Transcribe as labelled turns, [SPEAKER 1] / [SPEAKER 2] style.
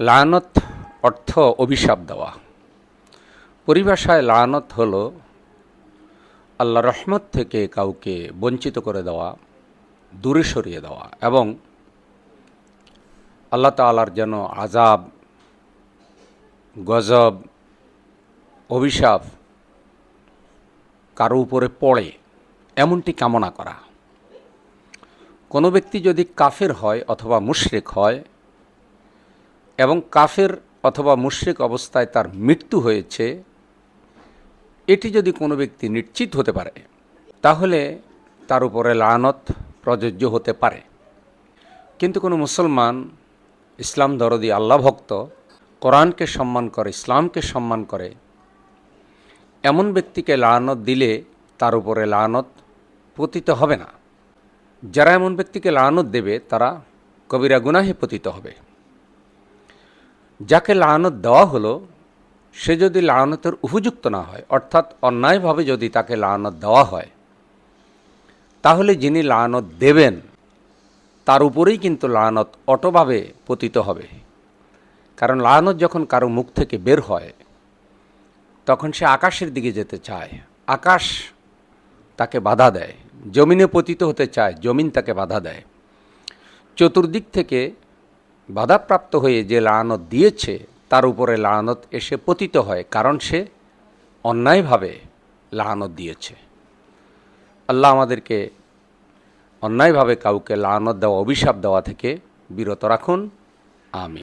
[SPEAKER 1] লায়নত অর্থ অভিশাপ দেওয়া। পরিভাষায় লায়নত হল আল্লাহ রহমত থেকে কাউকে বঞ্চিত করে দেওয়া, দূরে সরিয়ে দেওয়া এবং আল্লাহ তালার যেন আজাব গজব, অভিশাপ কারও উপরে পড়ে এমনটি কামনা করা। কোনো ব্যক্তি যদি কাফের হয় অথবা মুশরিক হয় এবং কাফের অথবা মুশরিক অবস্থায় তার মৃত্যু হয়েছে, এটি যদি কোনো ব্যক্তি নিশ্চিত হতে পারে, তাহলে তার উপরে লানত প্রযোজ্য হতে পারে। কিন্তু কোনো মুসলমান ইসলাম দরদি আল্লাহ ভক্ত, কোরআনকে সম্মান করে, ইসলামকে সম্মান করে, এমন ব্যক্তিকে লানত দিলে তার উপরে লানত পতিত হবে না। যারা এমন ব্যক্তিকে লানত দেবে, তারা কবিরা গুনাহে পতিত হবে। যাকে লানত দেওয়া হলো, সে যদি লানতের উপযুক্ত না হয়, অর্থাৎ অন্যায়ভাবে যদি তাকে লানত দেওয়া হয়, তাহলে যিনি লানত দেবেন, তার উপরেই কিন্তু লানত অটোভাবে পতিত হবে। কারণ লানত যখন কারও মুখ থেকে বের হয়, তখন সে আকাশের দিকে যেতে চায়। আকাশ তাকে বাধা দেয়, জমিনে পতিত হতে চায়, জমিন তাকে বাধা দেয়। চতুর্দিক থেকে বাধাপ্রাপ্ত হয়ে যে লানত দিয়েছে, তার উপরে লানত এসে পতিত হয়, কারণ সে অন্যায়ভাবে লানত দিয়েছে। আল্লাহ আমাদেরকে অন্যায়ভাবে কাউকে লানত দেওয়া, অভিশাপ দেওয়া থেকে বিরত রাখুন। আমি